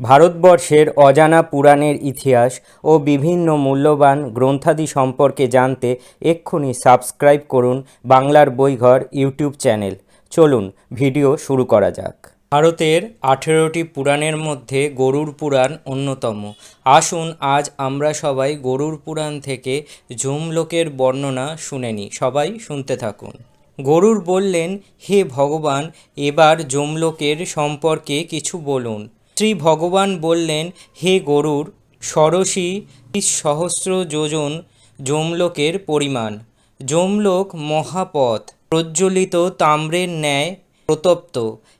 ভারতবর্ষের অজানা পুরাণের ইতিহাস ও বিভিন্ন মূল্যবান গ্রন্থাদি সম্পর্কে জানতে এক্ষুনি সাবস্ক্রাইব করুন বাংলার বইঘর ইউটিউব চ্যানেল। চলুন, ভিডিও শুরু করা যাক। ভারতের আঠেরোটি পুরাণের মধ্যে গরুর পুরাণ অন্যতম। আসুন, আজ আমরা সবাই গরুর পুরাণ থেকে যমলোকের বর্ণনা শুনে নিই। সবাই শুনতে থাকুন। গরুর বললেন, হে ভগবান, এবার যমলোকের সম্পর্কে কিছু বলুন। শ্রী ভগবান বললেন, হে গরুর ষোড়শী সহস্র যোজন যমলোকের পরিমাণ। যমলোক মহাপথ, প্রজ্বলিত তাম্রের ন্যায় প্রতপ্ত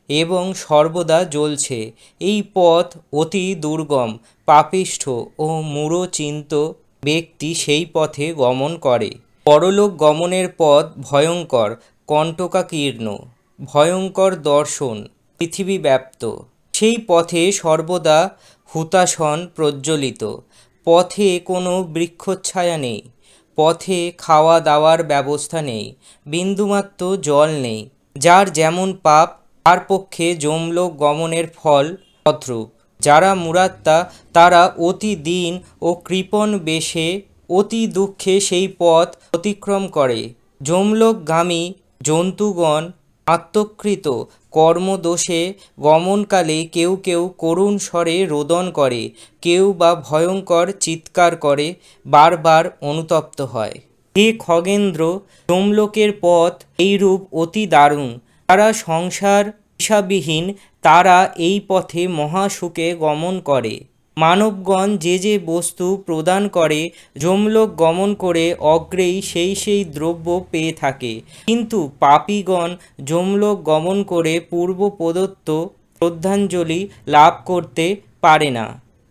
এবং সর্বদা জ্বলছে। এই পথ অতি দুর্গম, পাপিষ্ঠ ও মূঢ়চিন্ত ব্যক্তি সেই পথে গমন করে। পরলোক গমনের পথ ভয়ঙ্কর, কণ্টকাকীর্ণ, ভয়ঙ্কর দর্শন পৃথিবী ব্যাপ্ত সেই পথে সর্বদা হুতাশন প্রজ্বলিত। পথে কোনো বৃক্ষচ্ছায়া নেই। পথে খাওয়া দাওয়ার ব্যবস্থা নেই। বিন্দুমাত্র জল নেই। যার যেমন পাপ, তার পক্ষে যমলোক গমনের ফল তদ্রূপ যারা মুরাত্মা, তারা অতি দিন ও কৃপণ বেশে অতি দুঃখে সেই পথ অতিক্রম করে। যমলোকগামী জন্তুগণ আত্মকৃত কর্মদোষে গমনকালে কেউ কেউ করুণ স্বরে রোদন করে, কেউ বা ভয়ঙ্কর চিৎকার করে, বারবার অনুতপ্ত হয়। হে খগেন্দ্র, যমলোকের পথ এইরূপ অতি দারুণ। তারা সংসার হিসাবিহীন তারা এই পথে মহাসুখে গমন করে। মানবগণ যে যে বস্তু প্রদান করে, যমলোক গমন করে অগ্রেই সেই সেই দ্রব্য পেয়ে থাকে। কিন্তু পাপীগণ যমলোক গমন করে পূর্ব প্রদত্ত শ্রদ্ধাঞ্জলি লাভ করতে পারে না।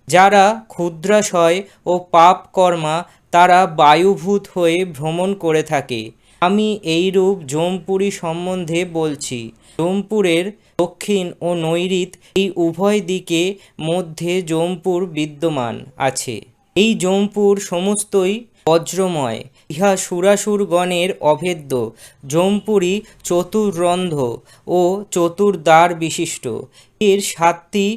যারা ক্ষুদ্রাশয় ও পাপকর্মা, তারা বায়ুভূত হয়ে ভ্রমণ করে থাকে। আমি এইরূপ জমপুরী সম্বন্ধে বলছি। জমপুরের দক্ষিণ ও নৈরিত এই উভয় দিকে মধ্যে জমপুর বিদ্যমান আছে। এই জমপুর সমস্তই বজ্রময়, ইহা সুরাসুরগণের অভেদ্য। জমপুরি চতুর্রন্ধ্র ও চতুর্দ্বার বিশিষ্ট। এর সাতটি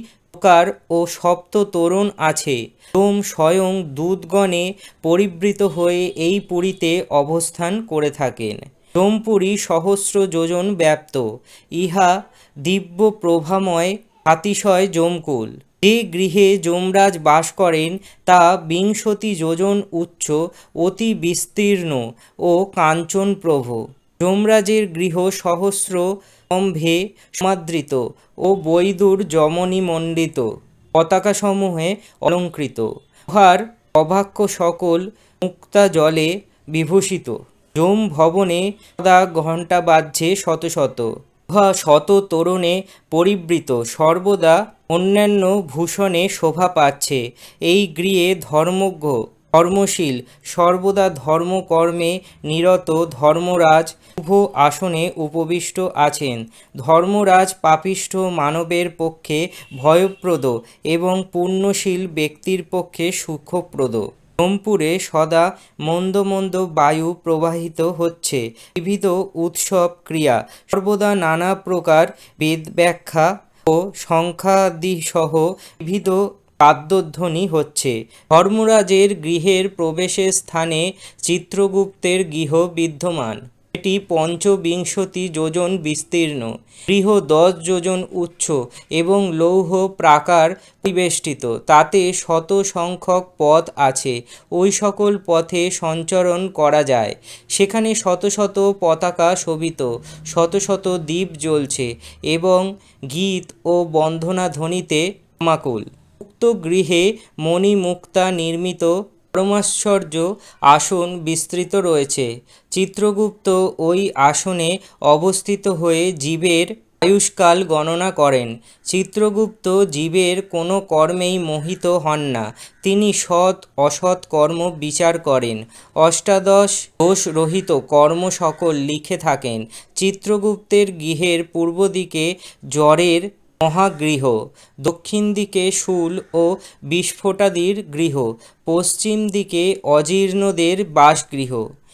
প্রকার ও সপ্ত তরুণ আছে। সোম স্বয়ং দুধগণে পরিবৃত হয়ে এই পুরীতে অবস্থান করে থাকেন। সোমপুরী সহস্র যোজন ব্যাপ্ত। ইহা দিব্য প্রভাময় হাতিশয় যমকুল। যে গৃহে যমরাজ বাস করেন, তা বিংশতি যোজন উচ্চ, অতি বিস্তীর্ণ ও কাঞ্চনপ্রভ। যমরাজের গৃহ সহস্র স্তম্ভে সমাদৃত ও বৈদুর যমনীমণ্ডিত পতাকাসমূহে অলঙ্কৃত। উহার অবাক্য সকল মুক্তা জলে বিভূষিত। যম ভবনে সদা ঘণ্টা বাজছে শত শত। উহা শত তোরণে পরিবৃত। সর্বদা অন্যান্য ভূষণে শোভা পাচ্ছে। এই গৃহে ধর্মজ্ঞ ধর্মশীল। সর্বদা ধর্মকর্মে নিরত ধর্মরাজ শুভ আসনে উপবিষ্ট আছেন। ধর্মরাজ পাপিষ্ঠ মানবের পক্ষে ভয়প্রদ এবং পুণ্যশীল ব্যক্তির পক্ষে সুখপ্রদ। সোমপুরে সদা মন্দ মন্দ বায়ু প্রবাহিত হচ্ছে। বিবিধ উৎসব ক্রিয়া। সর্বদা নানা প্রকার বেদ ব্যাখ্যা ও সংখ্যাদিসহ বিবিধ বাদ্যধ্বনি হচ্ছে। ধর্মরাজের গৃহের প্রবেশের স্থানে চিত্রগুপ্তের গৃহ বিদ্যমান। এটি পঞ্চবিংশতি যোজন বিস্তীর্ণ। গৃহ দশ যোজন উচ্চ এবং লৌহ প্রাকার পরিবেষ্টিত। তাতে শত সংখ্যক পথ আছে। ওই সকল পথে সঞ্চরণ করা যায়। সেখানে শত শত পতাকা শোভিত। শত শত দ্বীপ জ্বলছে এবং গীত ও বন্ধনাধ্বনিতে সমাকুল উক্ত গৃহে মণিমুক্তা নির্মিত পরমাশ্চর্য আসন বিস্তৃত রয়েছে। চিত্রগুপ্ত ওই আসনে অবস্থিত হয়ে জীবের আয়ুষ্কাল গণনা করেন। চিত্রগুপ্ত জীবের কোনো কর্মেই মোহিত হন না। তিনি সৎ, অসৎ কর্ম বিচার করেন। অষ্টাদশ দোষ রহিত কর্ম সকল লিখে থাকেন। চিত্রগুপ্তের গৃহের পূর্ব দিকে জ্বরের মহাগৃহ, দক্ষিণ দিকে শূল ও বিস্ফোটাদির গৃহ, পশ্চিম দিকে অজীর্ণদের বাসগৃহ,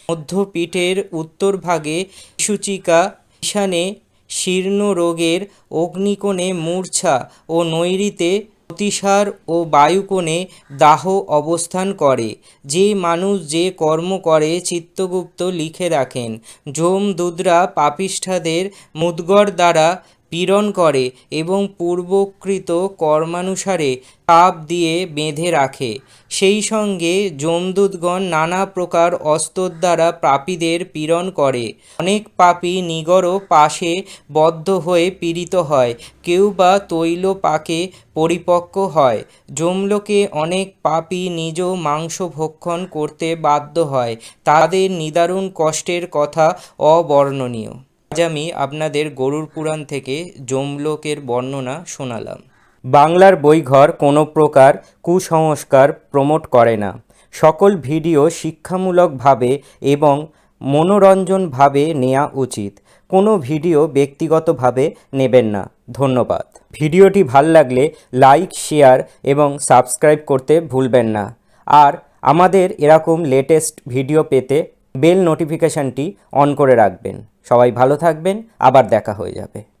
মধ্যপীঠের উত্তরভাগে সূচিকা ঈশানে শীর্ণ রোগের অগ্নিকোণে মূর্ছা ও নৈঋতে অতিসার ও বায়ুকোণে দাহ অবস্থান করে, যে মানুষ যে কর্ম করে চিত্তগুপ্ত লিখে রাখেন যমদূতরা পাপিষ্ঠাদের মুদগর দ্বারা পীড়ন করে এবং পূর্বকৃত কর্মানুসারে তাপ দিয়ে বেঁধে রাখে। সেই সঙ্গে যমদূতগণ নানা প্রকার অস্ত্র দ্বারা পাপীদের পীড়ন করে। অনেক পাপী নিগড় পাশে বদ্ধ হয়ে পীড়িত হয়। কেউ বা তৈল পাকে পরিপক্ক হয়। যমলোকে অনেক পাপী নিজ মাংস ভক্ষণ করতে বাধ্য হয়। তাদের নিদারুণ কষ্টের কথা অবর্ণনীয়। আজ আমি আপনাদের গরুর পুরাণ থেকে যমলোকের বর্ণনা শোনালাম। বাংলার বইঘর কোনো প্রকার কুসংস্কার প্রমোট করে না। সকল ভিডিও শিক্ষামূলকভাবে এবং মনোরঞ্জনভাবে নেওয়া উচিত। কোনো ভিডিও ব্যক্তিগতভাবে নেবেন না। ধন্যবাদ। ভিডিওটি ভালো লাগলে লাইক, শেয়ার এবং সাবস্ক্রাইব করতে ভুলবেন না। আর আমাদের এরকম লেটেস্ট ভিডিও পেতে বেল নোটিফিকেশানটি অন করে রাখবেন। সবাই ভালো থাকবেন আবার দেখা হয়ে যাবে।